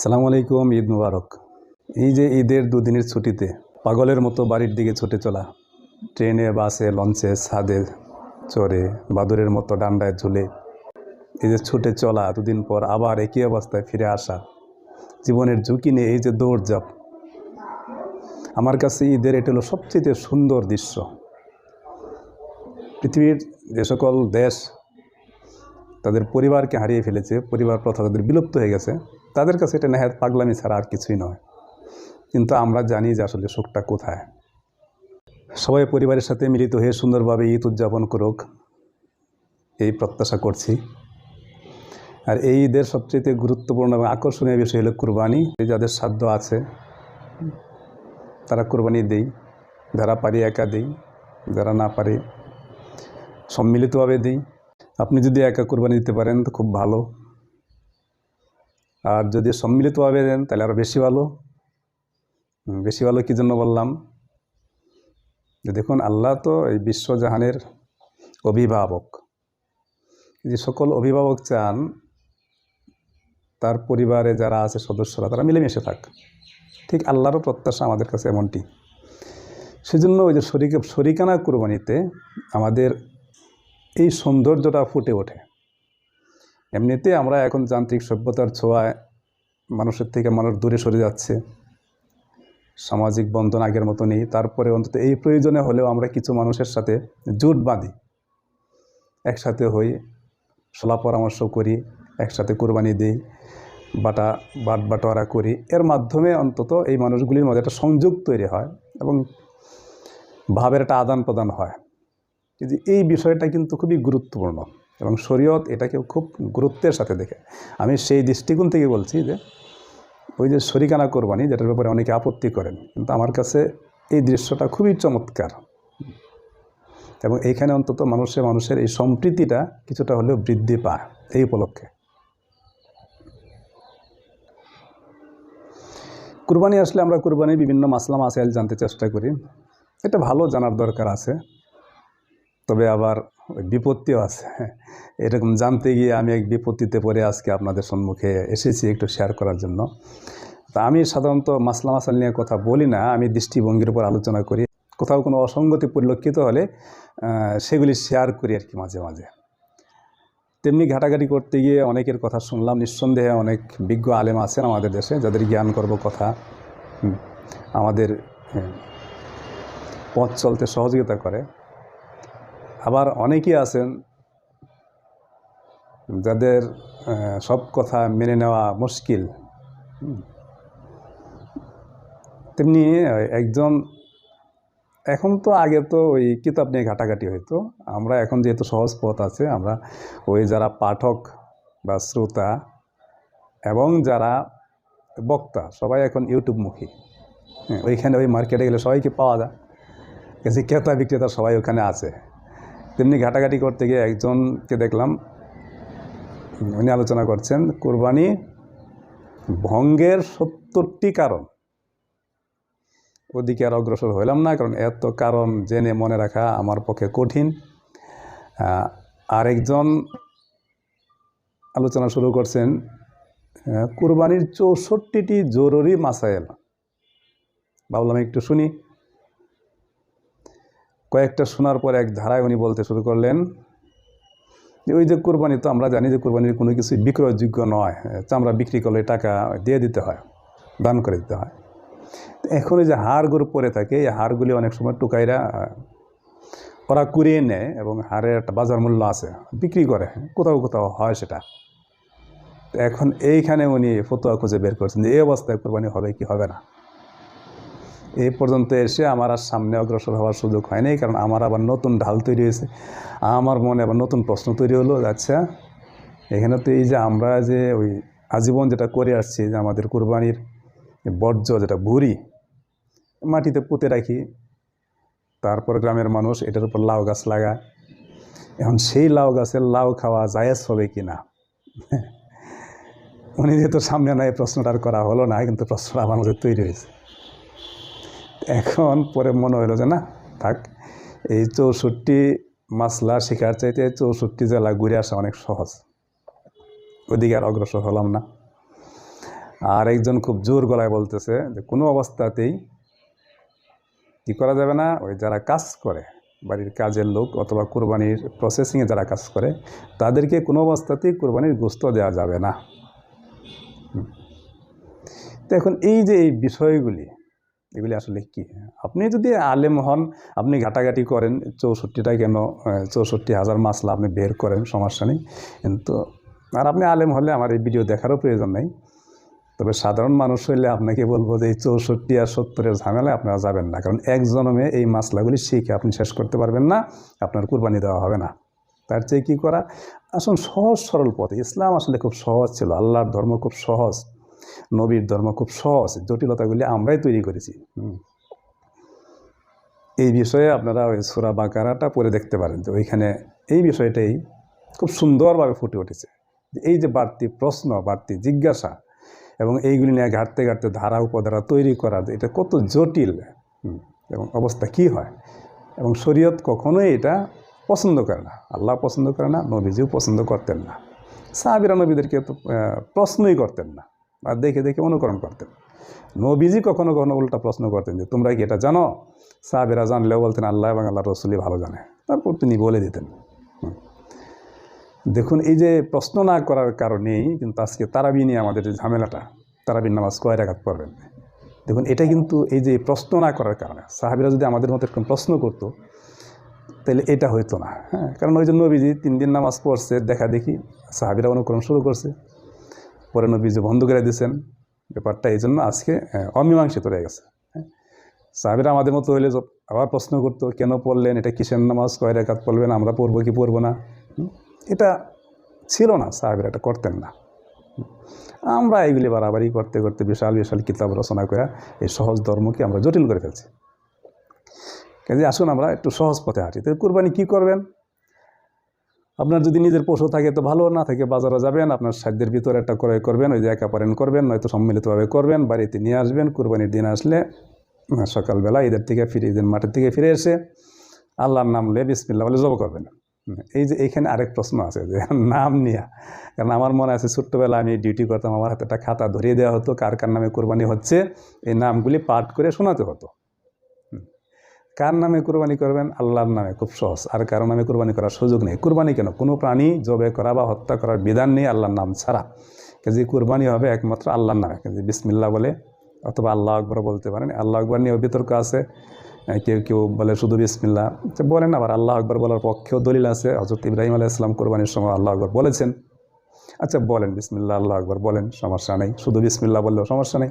সালামু আলাইকুম, ঈদ মুবারক। এই যে ঈদের দুদিনের ছুটিতে পাগলের মতো বাড়ির দিকে ছুটে চলা, ট্রেনে, বাসে, লঞ্চে, ছাদে চড়ে, বাদুরের মতো ডান্ডায় ঝুলে, এই যে ছুটে চলা, দুদিন পর আবার একই অবস্থায় ফিরে আসা, জীবনের ঝুঁকি নিয়ে এই যে দৌড়ঝাঁপ। আমার কাছে ঈদের এটি হলো সবচেয়ে সুন্দর দৃশ্য। পৃথিবীর যে সকল দেশ, তাদের পরিবারকে হারিয়ে ফেলেছে, পরিবার প্রথা তাদের বিলুপ্ত হয়ে গেছে। তাদের কাছে এটা নেহাত পাগলামি ছাড়া আর কিছুই নয়। কিন্তু আমরা জানি যে আসলে সুখটা কোথায়। সবাই পরিবারের সাথে মিলিত হয়ে সুন্দরভাবে ঈদ উদযাপন করুক, এই প্রত্যাশা করছি। আর এই ঈদের সবচেয়ে গুরুত্বপূর্ণ এবং আকর্ষণীয় বিষয় হলো কুরবানি। যাদের সাধ্য আছে, তারা কুরবানি দেই। যারা পারি একা দেই, যারা না পারে সম্মিলিতভাবে দিই। আপনি যদি একা কুরবানি দিতে পারেন তো খুব ভালো। আর যদি সম্মিলিতভাবে দেন, তাহলে আরও বেশি ভালো। বেশি ভালো কী জন্য বললাম? দেখুন, আল্লাহ তো এই বিশ্বজাহানের অভিভাবক। যে সকল অভিভাবক চান, তার পরিবারে যারা আছে, সদস্যরা, তারা মিলেমিশে থাক। ঠিক আল্লাহরও প্রত্যাশা আমাদের কাছে এমনটি। সেজন্য ওই যে শরিকে শরিকানা কুরবানিতে আমাদের এই সৌন্দর্যটা ফুটে ওঠে। এমনিতে আমরা এখন যান্ত্রিক সভ্যতার ছোঁয়ায় মানুষের থেকে মানুষ দূরে সরে যাচ্ছে। সামাজিক বন্ধন আগের মতো নেই তারপরে অন্তত এই প্রয়োজনে হলেও আমরা কিছু মানুষের সাথে জোট বাঁধি। একসাথে হই সলা পরামর্শ করি, একসাথে কোরবানি দিই, বাটা, বাট বাটোয়ারা করি। এর মাধ্যমে অন্তত এই মানুষগুলির মধ্যে একটা সংযোগ তৈরি হয় এবং ভাবের একটা আদান প্রদান হয় কিন্তু এই বিষয়টা কিন্তু খুবই গুরুত্বপূর্ণ। এবং শরীয়ত এটাকে খুব গুরুত্বের সাথে দেখে। আমি সেই দৃষ্টিকোণ থেকে বলছি যে, ওই যে শরিকানা কোরবানি, যেটার ব্যাপারে অনেকে আপত্তি করেন, কিন্তু আমার কাছে এই দৃশ্যটা খুবই চমৎকার। এবং এইখানে অন্তত মানুষের মানুষের এই সম্প্রীতিটা কিছুটা হলেও বৃদ্ধি পায়, এই উপলক্ষে। কুরবানি আসলে আমরা কুরবানির বিভিন্ন মাসলা মাসাইল জানতে চেষ্টা করি। এটা ভালো জানার দরকার আছে। তবে আবার বিপত্তিও আছে। এরকম জানতে গিয়ে আমি এক বিপত্তিতে পড়ে আজকে আপনাদের সম্মুখে এসেছি একটু শেয়ার করার জন্য। তা আমি সাধারণত মাসলা মাসাল নিয়ে কথা বলি না আমি দৃষ্টিভঙ্গির উপর আলোচনা করি। কোথাও কোনো অসঙ্গতি পরিলক্ষিত হলে সেগুলি শেয়ার করি আর কি মাঝে মাঝে। তেমনি ঘাটাঘাটি করতে গিয়ে অনেকের কথা শুনলাম নিঃসন্দেহে অনেক বিজ্ঞ আলেম আছেন আমাদের দেশে যাদের জ্ঞান করব কথা। আমাদের হ্যাঁ, পথ চলতে সহযোগিতা করে। আবার অনেকেই আছেন যাদের সব কথা মেনে নেওয়া মুশকিল। তেমনি একজন এখন তো আগে তো ওই কিতাব নিয়ে ঘাটাঘাটি হইতো। আমরা এখন যেহেতু সহজ পথ আছে আমরা ওই যারা পাঠক বা শ্রোতা এবং যারা বক্তা সবাই এখন ইউটিউবমুখী। হ্যাঁ, ওইখানে ওই মার্কেটে গেলে সবাইকে পাওয়া যায়। ক্রেতা বিক্রেতা সবাই ওখানে আছে। তেমনি ঘাটাঘাটি করতে গিয়ে একজনকে দেখলাম। উনি আলোচনা করছেন, কোরবানি ভঙ্গের সত্তরটি কারণ। ওদিকে আর অগ্রসর হইলাম না, কারণ এত কারণ জেনে মনে রাখা আমার পক্ষে কঠিন। আরেকজন আলোচনা শুরু করছেন, কুরবানির চৌষট্টিটি জরুরি মাসাইল ভাবলাম একটু শুনি। কয়েকটা শোনার পর এক ধারায় উনি বলতে শুরু করলেন যে ওই যে কোরবানি, তো আমরা জানি যে কোরবানির কোনো কিছু বিক্রয়যোগ্য নয় চামড়া বিক্রি করলে টাকা দিয়ে দিতে হয়, দান করে দিতে হয়। এখন যে হাড়গুলো পরে থাকে, এই হাড়গুলি অনেক সময় টুকাইরা ওরা কুড়িয়ে নেয় এবং হাড়ের একটা বাজার মূল্য আছে, বিক্রি করে, কোথাও কোথাও হয় সেটা। এখন এইখানে উনি ফতোয়া খুঁজে বের করছেন যে এই অবস্থায় কোরবানি হবে কি হবে না। এই পর্যন্ত এসে আমার আর সামনে অগ্রসর হওয়ার সুযোগ হয়নি, কারণ আমার আবার নতুন ঢাল তৈরি হয়েছে। আমার মনে আবার নতুন প্রশ্ন তৈরি হলো আচ্ছা এখানে তো এই যে আমরা যে ওই আজীবন যেটা করে আসছি, যে আমাদের কোরবানির বর্জ্য, যেটা ভুরি মাটিতে পুঁতে রাখি, তারপর গ্রামের মানুষ এটার উপর লাউ গাছ লাগায়। এখন সেই লাউ গাছের লাউ খাওয়া জায়েজ হবে কি না? উনি যেহেতু সামনে নাই, প্রশ্নটা আর করা হলো না, কিন্তু প্রশ্নটা আমার মধ্যে তৈরি হয়েছে। এখন পরে মনে হলো যে না, থাক। এই চৌষট্টি মাসলা শেখার চাইতে চৌষট্টি জেলা ঘুরে আসা অনেক সহজ। ওদিকে আর অগ্রসর হলাম না। আর একজন খুব জোর গলায় বলতেছে যে, কোনো অবস্থাতেই কি করা যাবে না? ওই যারা কাজ করে, বাড়ির কাজের লোক অথবা কোরবানির প্রসেসিংয়ে যারা কাজ করে, তাদেরকে কোনো অবস্থাতেই কোরবানির গোস্ত দেওয়া যাবে না। তো এখন এই যে এই বিষয়গুলি এগুলি আসলে কি? আপনি যদি আলেম হন, আপনি ঘাটাঘাটি করেন, চৌষট্টিটা কেন চৌষট্টি হাজার মাসলা আপনি বের করেন, সমস্যা নেই। কিন্তু, আর আপনি আলেম হলে আমার এই ভিডিও দেখারও প্রয়োজন নেই। তবে সাধারণ মানুষ হইলে আপনাকে বলব যে, এই চৌষট্টি আর সত্তরের ঝামেলায় আপনারা যাবেন না। কারণ এক জন্মে এই মাসলাগুলি শিখে আপনি শেষ করতে পারবেন না, আপনার কুরবানি দেওয়া হবে না। তার চেয়ে কী করা? আসুন সহজ সরল পথে। ইসলাম আসলে খুব সহজ ছিল। আল্লাহর ধর্ম খুব সহজ। নবীর ধর্ম খুব সহজ, জটিলতাগুলি আমরাই তৈরি করেছি। এই বিষয়ে আপনারা ওই সুরা বাকারাটা পরে দেখতে পারেন যে ওইখানে এই বিষয়টাই খুব সুন্দরভাবে ফুটে উঠেছে। এই যে বাড়তি প্রশ্ন, বাড়তি জিজ্ঞাসা এবং এইগুলি নিয়ে ঘাটতে ঘাটতে ধারা উপধারা তৈরি করা এটা কত জটিল এবং অবস্থা কি হয়? এবং শরীয়ত কখনোই এটা পছন্দ করে না। আল্লাহ পছন্দ করে না, নবীজিও পছন্দ করতেন না। সাহাবিরা নবীদেরকে তো প্রশ্নই করতেন না। আর দেখে দেখে অনুকরণ করতেন। নবীজি কখনো কখনো উল্টা প্রশ্ন করতেন যে, তোমরা কি এটা জানো? সাহাবিরা জানলেও বলতেন, আল্লাহ এবং আল্লাহ রসুলই ভালো জানে। তারপর তিনি বলে দিতেন। দেখুন, এই যে প্রশ্ন না করার কারণেই কিন্তু আজকে তারাবি নিয়ে আমাদের যে ঝামেলাটা, তারাবির নামাজ কয় রাখাত পড়বেন? দেখুন, এটা কিন্তু এই যে প্রশ্ন না করার কারণে, সাহাবিরা যদি আমাদের মতো এরকম প্রশ্ন করতো, তাহলে এটা হইতো না। হ্যাঁ কারণ ওই জন্য নবীজি তিন দিন নামাজ পড়ছে, দেখা দেখি সাহাবিরা অনুকরণ শুরু করছে। পরে নবীজি বন্ধ করে দিয়েছেন। ব্যাপারটা এই জন্য আজকে অমীমাংসিত রয়ে গেছে। হ্যাঁ? সাহাবিরা আমাদের মতো হইলে আবার প্রশ্ন করতো, কেন পড়লেন? এটা কিসের নামাজ? কয় রেখাত পড়বেন? আমরা পড়ব কি পড়ব না? এটা ছিল না, সাহাবিরা এটা করতেন না। আমরা এইগুলি বাড়াবাড়ি করতে করতে বিশাল বিশাল কিতাব রচনা করে এই সহজ ধর্মকে আমরা জটিল করে ফেলছি। কাজে আসুন আমরা একটু সহজ পথে হাঁটি। তো কুরবানি কী করবেন? আপনার যদি নিজের পশু থাকে তো ভালো, না থাকে বাজারে যাবেন, আপনার সাধ্যের ভিতরে একটা ক্রয় করবেন, ওই যে একা পারেন করবেন, নয়তো সম্মিলিতভাবে করবেন, বাড়িতে নিয়ে আসবেন, কুরবানির দিন আসলে সকালবেলা ঈদের থেকে ফিরে, ঈদের মাঠের থেকে ফিরে এসে আল্লাহর নাম লে বিসমিল্লা বলে জব করবেন। এই যে এইখানে আরেক প্রশ্ন আছে যে, নাম নিয়া, কারণ আমার মনে আছে ছোট্টবেলা আমি ডিউটি করতাম, আমার হাতে একটা খাতা ধরিয়ে দেওয়া হতো, কার কার নামে কোরবানি হচ্ছে, এই নামগুলি পাঠ করে শোনাতে হতো। কার নামে কুরবানি করবেন? আল্লাহর নামে, খুব সহজ। আর কারও নামে কুরবানি করার সুযোগ নেই। কুরবানি কেন? কোনো প্রাণী জবে করা বা হত্যা করার বিধান নেই আল্লাহর নাম ছাড়া। কাজে কুরবানি হবে একমাত্র আল্লাহর নামে। কাজে বিসমিল্লা বলে অথবা আল্লাহ আকবর বলতে পারেন। আল্লাহ আকবর নিয়েও বিতর্ক আছে। কেউ কেউ বলে শুধু বিসমিল্লা তো বলেন আবার আল্লাহ আকবর বলার পক্ষেও দলিল আছে। হজরত ইব্রাহিম আলাহ ইসলাম কোরবানির সময় আল্লাহ আকবর বলেছেন। আচ্ছা বলেন বিসমিল্লা আল্লাহ আকবর বলেন, সমস্যা নেই। শুধু বিসমিল্লা বললেও সমস্যা নেই।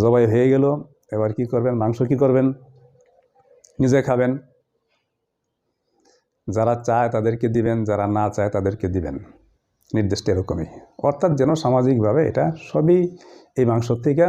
জবাই হয়ে গেল। এবার কি করবেন? মাংস কি করবেন? নিজে খাবেন। যারা চায় তাদেরকে দিবেন, যারা না চায় তাদেরকে দিবেন। নির্দিষ্ট এরকমই। অর্থাৎ যেন সামাজিকভাবে এটা সবই এই মাংস থেকে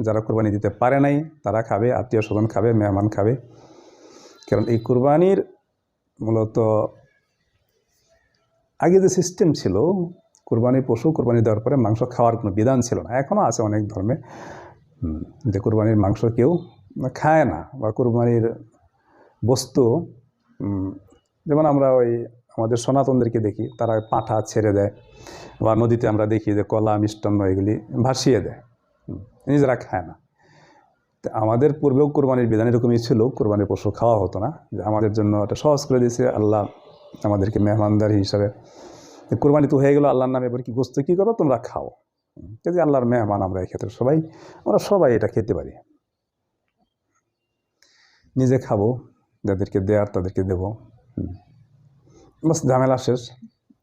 যারা কোরবানি দিতে পারে নাই, তারা খাবে আত্মীয় স্বজন খাবে, মেহমান খাবে। কারণ এই কোরবানির মূলত আগে যে সিস্টেম ছিল কোরবানির পশু, কোরবানি দেওয়ার পরে মাংস খাওয়ার কোনো বিধান ছিল না। এখনও আছে অনেক ধর্মে যে কোরবানির মাংস কেউ খায় না বা কুরবানির বস্তু যেমন আমরা ওই আমাদের সনাতনদেরকে দেখি, তারা পাঁঠা ছেড়ে দেয় বা নদীতে আমরা দেখি যে কলা, মিষ্টান্ন এগুলি ভাসিয়ে দেয় নিজেরা খায় না। তো আমাদের পূর্বেও কোরবানির বিধান এরকমই ছিল, কোরবানির পশু খাওয়া হতো না। যে আমাদের জন্য এটা সহজ করে দিয়েছে আল্লাহ, আমাদেরকে মেহমানদারি হিসাবে। কোরবানি তো হয়ে গেলো, আল্লাহর নামে এবার কি গোস্ত কী করো? তোমরা খাও। কাজে আল্লাহর মেহমান আমরা এই ক্ষেত্রে সবাই, আমরা সবাই এটা খেতে পারি। নিজে খাব, যাদেরকে দেয়ার তাদেরকে দেবো। বাস, ঝামেলা শেষ।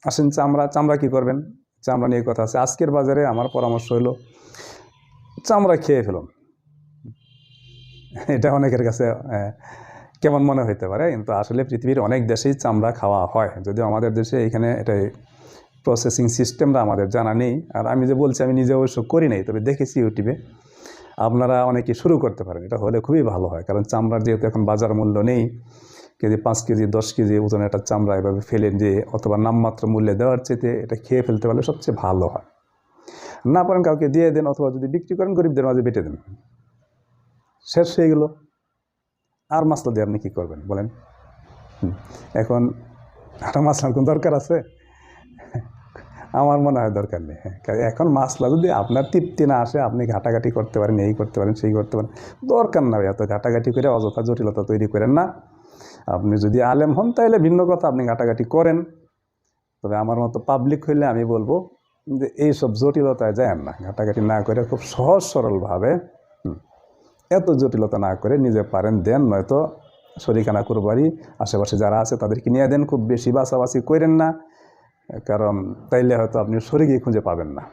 আসেন, চামড়া চামড়া কী করবেন? চামড়া নিয়ে কথা আছে। আজকের বাজারে আমার পরামর্শ হলো, চামড়া খেয়ে ফেলুন। এটা অনেকের কাছে কেমন মনে হইতে পারে, কিন্তু আসলে পৃথিবীর অনেক দেশেই চামড়া খাওয়া হয়। যদিও আমাদের দেশে এখানে এটাই প্রসেসিং সিস্টেমটা আমাদের জানা নেই। আর আমি যে বলছি, আমি নিজে অবশ্য করি নাই, তবে দেখেছি ইউটিউবে। আপনারা অনেকে শুরু করতে পারেন, এটা হলে খুবই ভালো হয়। কারণ চামড়ার যেহেতু এখন বাজার মূল্য নেই, কেজি পাঁচ কেজি, দশ কেজি ওজন একটা চামড়া এভাবে ফেলে দিয়ে অথবা নামমাত্র মূল্যে দেওয়ার চেয়ে এটা খেয়ে ফেলতে পারলে সবচেয়ে ভালো হয়। না পারেন কাউকে দিয়ে দেন অথবা যদি বিক্রি করেন, গরিবদের মাঝে বেটে দেন। শেষ হয়ে গেল। আর মাছটা দিয়ে আপনি কী করবেন বলেন? এখন একটা মাছলার কোনো দরকার আছে? আমার মনে হয় দরকার নেই হ্যাঁ। এখন মাসলা যদি আপনার তৃপ্তি না আসে, আপনি ঘাটাঘাটি করতে পারেন, এই করতে পারেন, সেই করতে পারেন, দরকার না এত ঘাটাঘাটি করে অযথা জটিলতা তৈরি করেন না। আপনি যদি আলেম হন তাহলে ভিন্ন কথা, আপনি ঘাটাঘাটি করেন। তবে আমার মতো পাবলিক হইলে আমি বলব যে, এইসব জটিলতায় যায় না। ঘাটাঘাটি না করে খুব সহজ সরলভাবে এত জটিলতা না করে নিজে পারেন, দেন নয়তো শরিকানা করবারই আশেপাশে যারা আছে তাদেরকে নিয়ে দেন, খুব বেশি বাছাবাছি করেন না। কারণ তাইলে হয়তো আপনি শরীরই খুঁজে পাবেন না।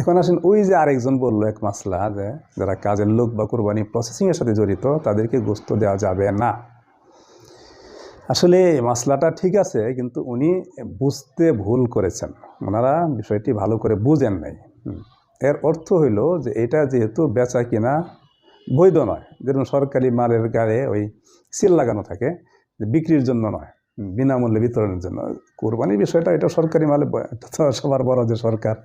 এখন আসেন ওই যে আরেকজন বলল এক মাসলা যে, যারা কাজের লোক বা কোরবানি প্রসেসিংয়ের সাথে জড়িত, তাদেরকে গোস্ত দেওয়া যাবে না। আসলে মাসলাটা ঠিক আছে, কিন্তু উনি বুঝতে ভুল করেছেন। ওনারা বিষয়টি ভালো করে বুঝেন নাই। এর অর্থ হইল যে, এটা যেহেতু বেচা কিনা বৈধ নয়, যেরকম সরকারি মালের গায়ে ওই সিল লাগানো থাকে বিক্রির জন্য নয়। বিনামূল্যে বিতরণের জন্য। কোরবানির বিষয়টা, এটা সরকারি মালে, এটা তো সবার বড় যে সরকার,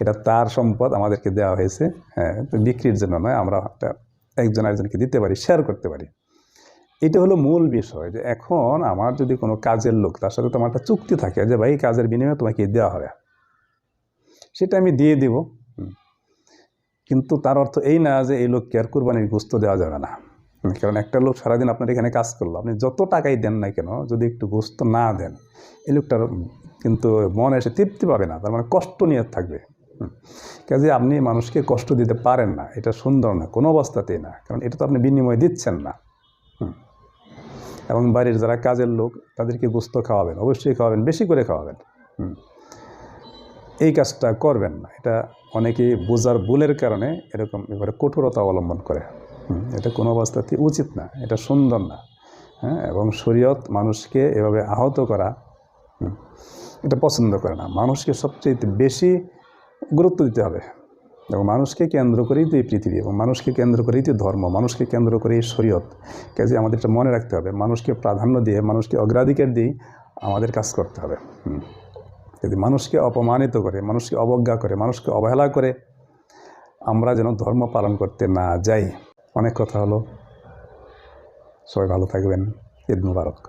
এটা তার সম্পদ আমাদেরকে দেওয়া হয়েছে। হ্যাঁ তো বিক্রির জন্য নয়, আমরা একটা একজন আরেকজনকে দিতে পারি শেয়ার করতে পারি। এটা হলো মূল বিষয় যে এখন আমার যদি কোনো কাজের লোক, তার সাথে তোমার একটা চুক্তি থাকে যে, ভাই কাজের বিনিময়ে তোমাকে দেওয়া হবে। সেটা আমি দিয়ে দিব। কিন্তু তার অর্থ এই না যে, এই লোককে আর কোরবানির গুস্ত দেওয়া যাবে না। কারণ একটা লোক সারাদিন আপনার এখানে কাজ করল আপনি যত টাকাই দেন না কেন, যদি একটু গোস্ত না দেন এই লোকটার কিন্তু মনে এসে তৃপ্তি পাবে না, তার মানে কষ্ট নিয়ে থাকবে। কাজে আপনি মানুষকে কষ্ট দিতে পারেন না, এটা সুন্দর না, কোনো অবস্থাতেই না, কারণ এটা তো আপনি বিনিময় দিচ্ছেন না। এবং বাড়ির যারা কাজের লোক, তাদেরকে গোস্ত খাওয়াবেন, অবশ্যই খাওয়াবেন, বেশি করে খাওয়াবেন। এই কাজটা করবেন না, এটা অনেকেই বোঝার ভুলের কারণে এরকম এবারে কঠোরতা অবলম্বন করে এটা কোনো অবস্থাতেই উচিত না, এটা সুন্দর না হ্যাঁ এবং শরীয়ত মানুষকে এভাবে আহত করা এটা পছন্দ করে না। মানুষকে সবচেয়ে বেশি গুরুত্ব দিতে হবে, এবং মানুষকে কেন্দ্র করেই তো এই পৃথিবী, এবং মানুষকে কেন্দ্র করেই তো ধর্ম, মানুষকে কেন্দ্র করেই শরীয়ত। কাজে আমাদের এটা মনে রাখতে হবে, মানুষকে প্রাধান্য দিয়ে, মানুষকে অগ্রাধিকার দিয়ে আমাদের কাজ করতে হবে। যদি মানুষকে অপমানিত করে, মানুষকে অবজ্ঞা করে, মানুষকে অবহেলা করে, আমরা যেন ধর্ম পালন করতে না যাই। অনেক কথা হলো। সবাই ভালো থাকবেন। ঈদ মুবারক।